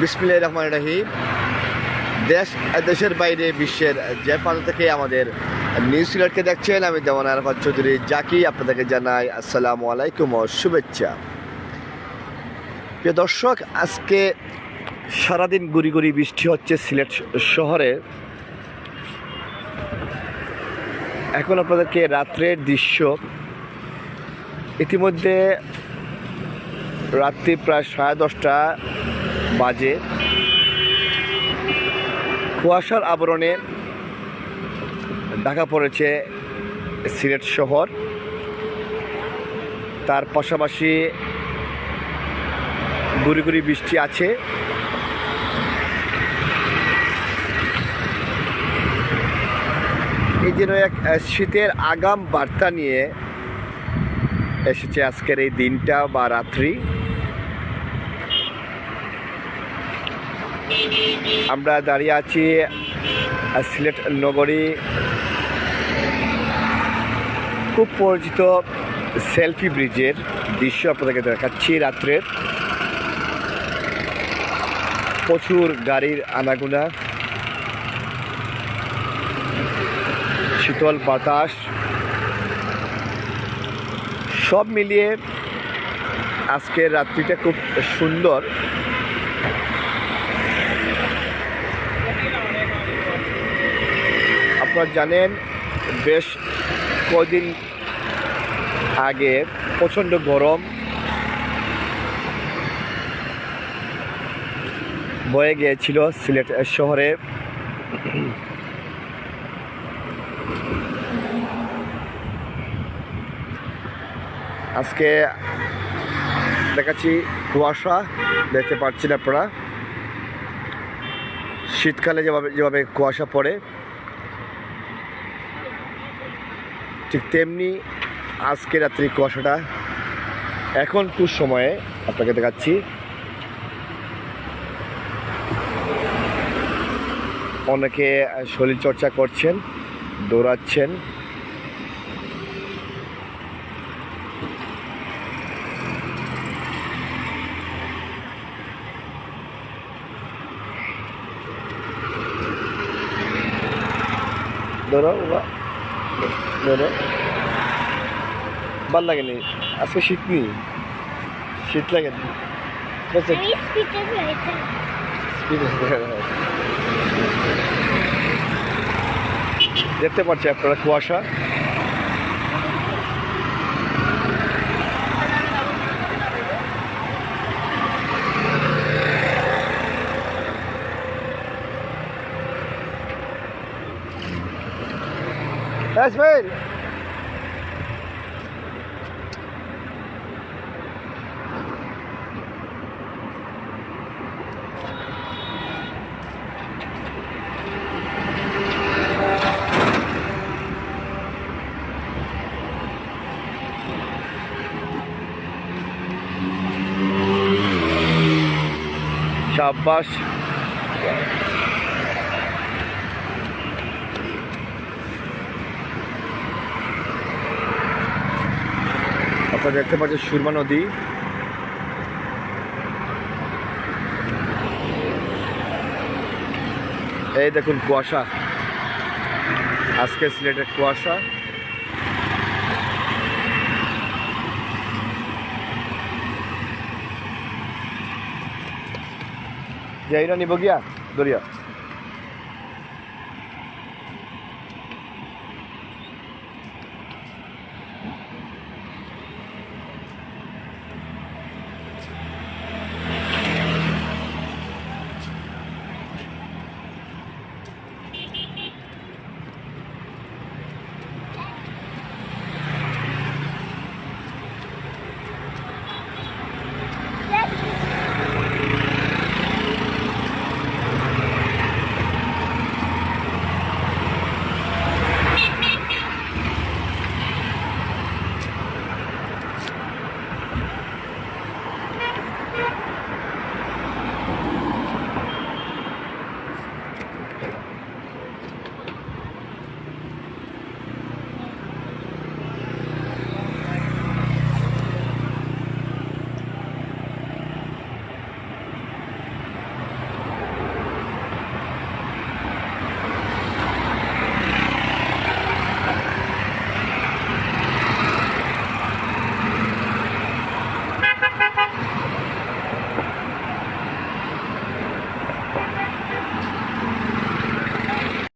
বিসমিল্লাহ রহমান রাহিম। দেশ দেশের বাইরে বিশ্বের যে প্রান্ত থেকে আমাদের নিউজ সিলেটকে দেখছেন, আমি যেমন আরফাত চৌধুরী। জাকি, আপনাদেরকে জানাই আসসালামু আলাইকুম ও শুভেচ্ছা। প্রিয় দর্শক, আজকে সারাদিন গুড়ি গুড়ি বৃষ্টি হচ্ছে সিলেট শহরে। এখন আপনাদেরকে রাত্রের দৃশ্য। ইতিমধ্যে রাত্রি প্রায় সাড়ে দশটা। বাজে। কুয়াশার আবরণে ঢাকা পড়েছে সিলেট শহর। তার পাশাপাশি গুড়ি গুড়ি বৃষ্টি আছে। এই যেন এক শীতের আগাম বার্তা নিয়ে এসেছে আজকের এই দিনটা বা রাত্রি। আমরা দাঁড়িয়ে আছি সিলেট নগরী। খুব পরিচিত সেলফি ব্রিজের দৃশ্য আপনাদেরকে দেখাচ্ছি রাত্রের প্রচুর গাড়ির আনাগুনা। শীতল বাতাস। সব মিলিয়ে আজকের রাত্রিটা খুব সুন্দর। আপনারা জানেন, বেশ কদিন আগে প্রচণ্ড গরম বয়ে গিয়েছিল সিলেট শহরে। আজকে দেখাচ্ছি কুয়াশা, দেখতে পাচ্ছেন আপনারা। শীতকালে যেভাবে যেভাবে কুয়াশা পড়ে ঠিক তেমনি আজকে রাত্রি কুয়াশাটা এখন সময়ে আপনাকে দেখাচ্ছি। অনেকে শরীর চর্চা করছেন, দৌড়াচ্ছেন। বাবা ধরো ভালো লাগেনি আজকে শীত নি? শীত লাগে দেখতে পাচ্ছি আপনারা কুয়াশা। É isso mesmo. Shabash. আপনারা দেখতে পাচ্ছেন সুরমা নদী। এই দেখুন কুয়াশা। আজকে সিলেটের কুয়াশা। যাইরা নিব গিয়া, দরিয়া।